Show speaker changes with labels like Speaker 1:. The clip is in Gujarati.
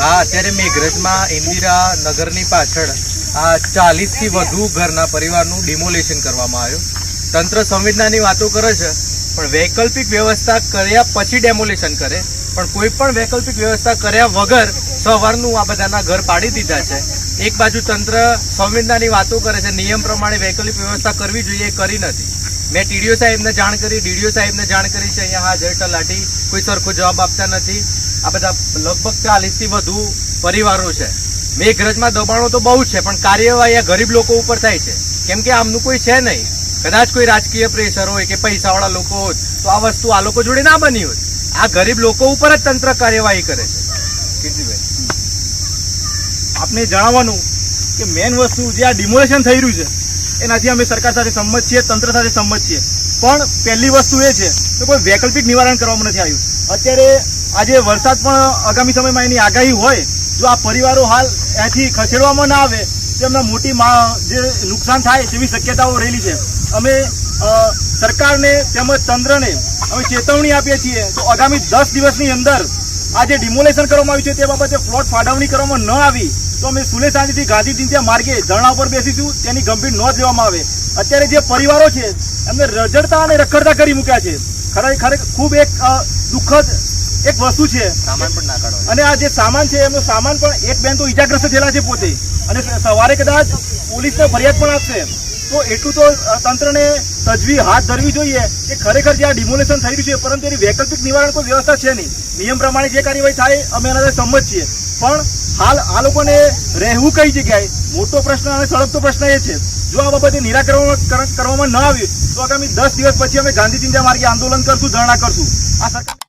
Speaker 1: આ અત્યારે મેઘરજમાં ઇન્દિરા નગરની પાછળ આ ચાલીસથી વધુ ઘરના પરિવારનું ડિમોલેશન કરવામાં આવ્યું. તંત્ર સંવેદનાની વાતો કરે છે, પણ વૈકલ્પિક વ્યવસ્થા કર્યા પછી ડેમોલેશન કરે. પણ કોઈ પણ વૈકલ્પિક વ્યવસ્થા કર્યા વગર સવારનું આ બધાના ઘર પાડી દીધા છે. એક બાજુ તંત્ર સંવેદનાની વાતો કરે છે, નિયમ પ્રમાણે વૈકલ્પિક વ્યવસ્થા કરવી જોઈએ એ કરી નથી. મેં ટીડીઓ સાહેબને જાણ કરી, ડીડીઓ સાહેબને જાણ કરી છે, અહીંયા હાજર તલાટી કોઈ સરખો જવાબ આપતા નથી. આ બધા લગભગ ચાલીસથી વધુ પરિવારો છે. મેઘરજમાં દબાણો તો બહુ છે, પણ કાર્યવાહી આ ગરીબ લોકો ઉપર થાય છે. કેમ કે આમનું કોઈ છે નહીં. કદાચ કોઈ રાજકીય પ્રેશર હોય કે પૈસાવાળા લોકો હોત તો આ વસ્તુ આ લોકો જોડે ના બની હોત આ ગરીબ લોકો ઉપર જ તંત્ર કાર્યવાહી કરે છે. કીર્તિભાઈ
Speaker 2: આપને જણાવવાનું કે મેન વસ્તુ જે આ ડિમોલેશન થઈ રહ્યું છે, એનાથી અમે સરકાર સાથે સંમત છીએ, તંત્ર સાથે સંમત છીએ. પણ પહેલી વસ્તુ એ છે કે કોઈ વૈકલ્પિક નિવારણ કરવામાં નથી આવ્યું. અત્યારે આજે વરસાદ પણ આગામી સમયમાં એની આગાહી હોય, જો આ પરિવારો હાલ અહીંથી ખસેડવામાં ના આવે, તો એમને મોટી જે નુકસાન થાય તેવી શક્યતાઓ રહેલી છે. અમે સરકારને તેમજ તંત્રને અમે ચેતવણી આપીએ છીએ, તો આગામી દસ દિવસની અંદર આ જે ડિમોલેશન કરવામાં આવ્યું છે તે બાબતે પ્લોટ ફાળવણી કરવામાં ન આવી, તો અમે સુલે સાંજથી ગાંધી ચિંત્યા માર્ગે ધરણા ઉપર બેસીશું, તેની ગંભીર નોંધ લેવામાં આવે. અત્યારે જે પરિવારો છે, એમને રજડતા અને રખડતા કરી મૂક્યા છે. ખરેખર ખૂબ એક દુઃખદ એક વસ્તુ છે.
Speaker 1: સામાન પણ ના કાઢો
Speaker 2: અને આ જે સામાન છે એમનો સામાન પણ એક બેન તો ઈજાગ્રસ્ત થયેલા છે પોતે. અને સવારે કદાચ પોલીસને ફરિયાદ પણ આપશે. તો એટલું તો તંત્રને તજવી હાથ ધરવી જોઈએ કે ખરેખર જે આ ડિમોલેશન થઈ રહ્યું છે પરંતુ એની વૈકલ્પિક નિવારણ કોઈ વ્યવસ્થા છે નહીં. નિયમ પ્રમાણે જે કાર્યવાહી થાય અમે એના સંમત છીએ. પણ હાલ આ લોકોને રહેવું કઈ જગ્યાએ? મોટો પ્રશ્ન અને સળગતો પ્રશ્ન એ છે. જો આ બાબતે નિરાકરણ કરવામાં ન આવ્યું તો આગામી દસ દિવસ પછી અમે ગાંધી ચિંતા માર્ગે આંદોલન કરશું ધરણા કરશું. આ સરકાર